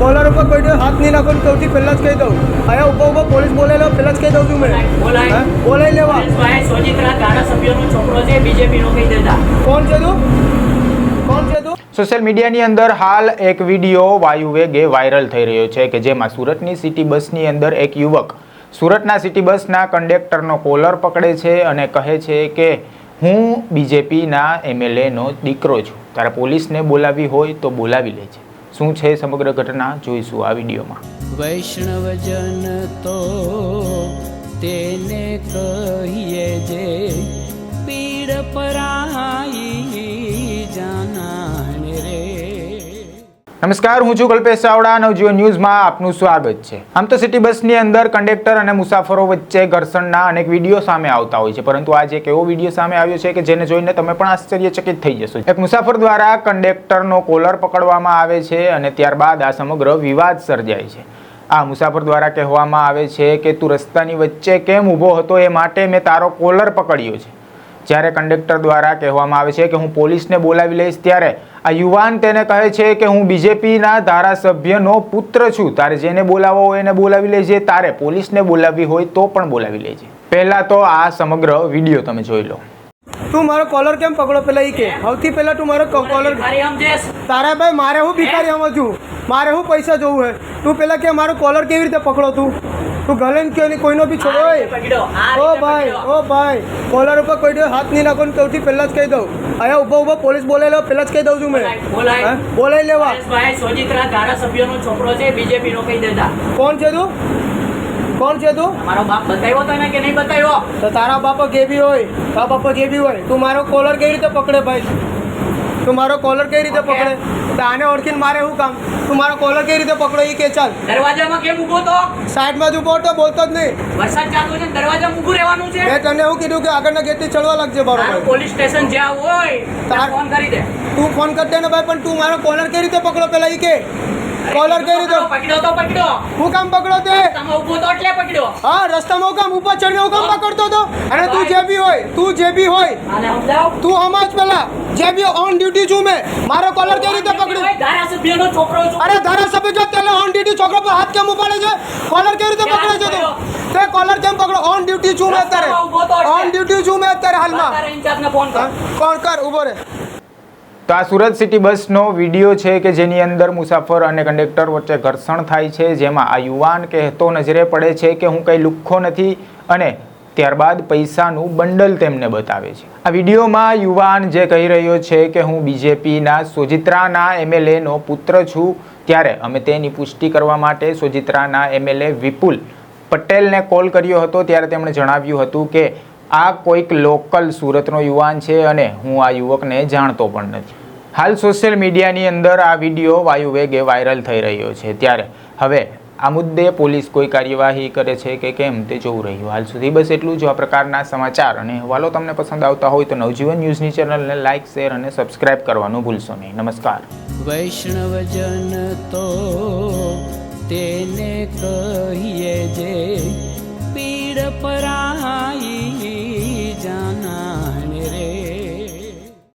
Caller ઉપર કોઈ હાથ નહીં નાખો સૌથી પહેલાં જ કહી દઉં. અહીંયા ઉપર ઉપર પોલીસ બોલેલો પહેલાં જ કહી દઉં છું મેં. બોલાય. બોલાઈ લેવા. ધારાસભ્યનો છોકરો છે બીજેપીનો કહી દેતા. કોણ છે તું? કોણ છે તું? સોશિયલ મીડિયાની અંદર હાલ એક વીડિયો વાયુ વેગે વાયરલ થઈ રહ્યો છે કે જેમાં સુરતની સિટી બસની અંદર એક યુવક સુરતના સિટી બસના કંડક્ટરનો કોલર પકડે છે અને કહે છે કે હું બીજેપીના એમએલએનો દીકરો છું. તારે પોલીસને બોલાવી હોય તો બોલાવી લેજે. શું છે સમગ્ર ઘટના જોઈશું આ વિડીયોમાં. વૈષ્ણવજન તો તેને કહીએ જે પીડ પરાઈ નમસ્કાર, હું છું કલ્પેશ ચાવડા, નવજીવન ન્યૂઝમાં આપનું સ્વાગત છે. આમ તો સિટી બસની અંદર કંડક્ટર અને મુસાફરો વચ્ચે ઘર્ષણના અનેક વીડિયો સામે આવતા હોય છે, પરંતુ આજે એક એવો વીડિયો સામે આવ્યો છે કે જેને જોઈને તમે પણ આશ્ચર્યચકિત થઈ જશો. એક મુસાફર દ્વારા કંડક્ટરનો કોલર પકડવામાં આવે છે અને ત્યારબાદ આ સમગ્ર વિવાદ સર્જાય છે. આ મુસાફર દ્વારા કહેવામાં આવે છે કે, તું રસ્તાની વચ્ચે કેમ ઊભો હતો એ માટે મેં તારો કોલર પકડ્યો છે. જ્યારે કંડક્ટર દ્વારા કહેવામાં આવે છે કે, હું પોલીસને બોલાવી લઈશ ત્યારે આ યુવાન તેને કહે છે કે હું બીજેપીના ધારાસભ્યનો પુત્ર છું. તારે જેને બોલાવવો હોય એને બોલાવી લેજે. તારે પોલીસને બોલાવવી હોય તો પણ બોલાવી લેજે. પહેલા તો આ સમગ્ર વીડિયો તમે જોઈ લો. તું મારો કોલર કેમ પકડો પેલા એ કે? સૌથી પહેલા તું મારો કોલર તારી તારા ભાઈ મારે હું ભિખારી આવું છું. મારે હું પૈસા જોવું હે? તું પેલા કે મારો કોલર કેવી રીતે પકડો તું? તું ગલે ને કે કોઈનો બી છોડો ઓ ભાઈ ઓ ભાઈ કોલર ઉપર કોઈ દિવસ હાથ નહીં નાખો ને સૌથી પહેલાં જ કહી દઉં. અહીંયા ઊભો ઊભો પોલીસ બોલેલો પહેલાં જ કહી દઉં છું મેં. બોલાઈ લેવા. સોજિત્રા ધારાસભ્યનો છોકરો છે બીજેપીનો કહી દેતા. કોણ છે તું? કોણ છે તું? મારો બાપ બતાવ્યો તને કે નહીં બતાવ્યો? તો તારા બાપા જે બી હોય તારા બાપા જે બી હોય તું મારો કોલર કેવી રીતે પકડે ભાઈ? તું મારો કોલર કેવી રીતે પકડે? તો આને ઓળખીને મારે શું કામ? તું મારો કોલર કેવી રીતે પકડો એ કે ચાલ. દરવાજામાં કેમ ઊભો તો? સાઈડમાં જ ઊભો હતો બોલતો જ નહીં. વરસાદ ચાલુ છે ને દરવાજામાં ઊભું રહેવાનું છે? મેં તને એવું કીધું કે આગળના ગેટથી ચડવા લાગજે બરોબર પોલીસ સ્ટેશન જ્યાં હોય તાર- ફોન કરી દે. તું ફોન કરી દે ને ભાઈ પણ તું મારો કોલર કેવી રીતે પકડો? પેલા એ કે. કોલર કેવી રીતે પકડ્યો તો પકડ્યો હું કામ પકડો તે? તમે ઊભો તો એટલે પકડ્યો હા રસ્તામાં હું કામ? ઉપર ચડ્યો હું કામ પકડતો તો અને તું જે બી હોય તું જે બી હોય તું હમણાં પેલા જે બી ઓન ડ્યુટી છું મેં. મારો કોલર કેવી રીતે પકડ્યો? ધારાસભ્યનો છોકરો છું. અરે ધારાસભ્ય જો તેને ઓન ડ્યુટી છોકરો પર હાથ કેમ ઉપાડે છે? કોલર કેવી રીતે પકડે છે તું? તે કોલર કેમ પકડો? ઓન ડ્યુટી છું મેં ઊભો અત્યારે ઓન ડ્યુટી છું મેં અત્યારે હાલમાં. કોણ? કર ઊભો રે. તો આ સુરત સિટી બસનો વીડિયો છે કે જેની અંદર મુસાફર અને કંડક્ટર વચ્ચે ઘર્ષણ થાય છે, જેમાં આ યુવાન કહેતો નજરે પડે છે કે હું કંઈ લુખ્ખો નથી અને ત્યારબાદ પૈસાનું બંડલ તેમને બતાવે છે. આ વિડીયોમાં યુવાન જે કહી રહ્યો છે કે હું બીજેપીના સોજિત્રાના એમએલએનો પુત્ર છું, ત્યારે અમે તેની પુષ્ટિ કરવા માટે સોજિત્રાના એમએલએ વિપુલ પટેલને કોલ કર્યો હતો, ત્યારે તેમણે જણાવ્યું હતું કે આ કોઈક લોકલ સુરતનો યુવાન છે અને હું આ યુવકને જાણતો પણ નથી. હાલ સોશિયલ મીડિયાની અંદર આ વીડિયો વાયુ વેગે વાયરલ થઈ રહ્યો છે. ત્યારે હવે આ મુદ્દે પોલીસ કોઈ કાર્યવાહી કરે છે કે કેમ તે જોવું રહ્યું. હાલ સુધી બસ એટલું જ. આ પ્રકારના સમાચાર અને હવાલો તમને પસંદ આવતા હોય તો નવજીવન ન્યૂઝની ચેનલને લાઇક શેર અને સબસ્ક્રાઇબ કરવાનું ભૂલશો નહીં. નમસ્કાર. વૈષ્ણવજન તો તેને કહીએ જે પીડ પરા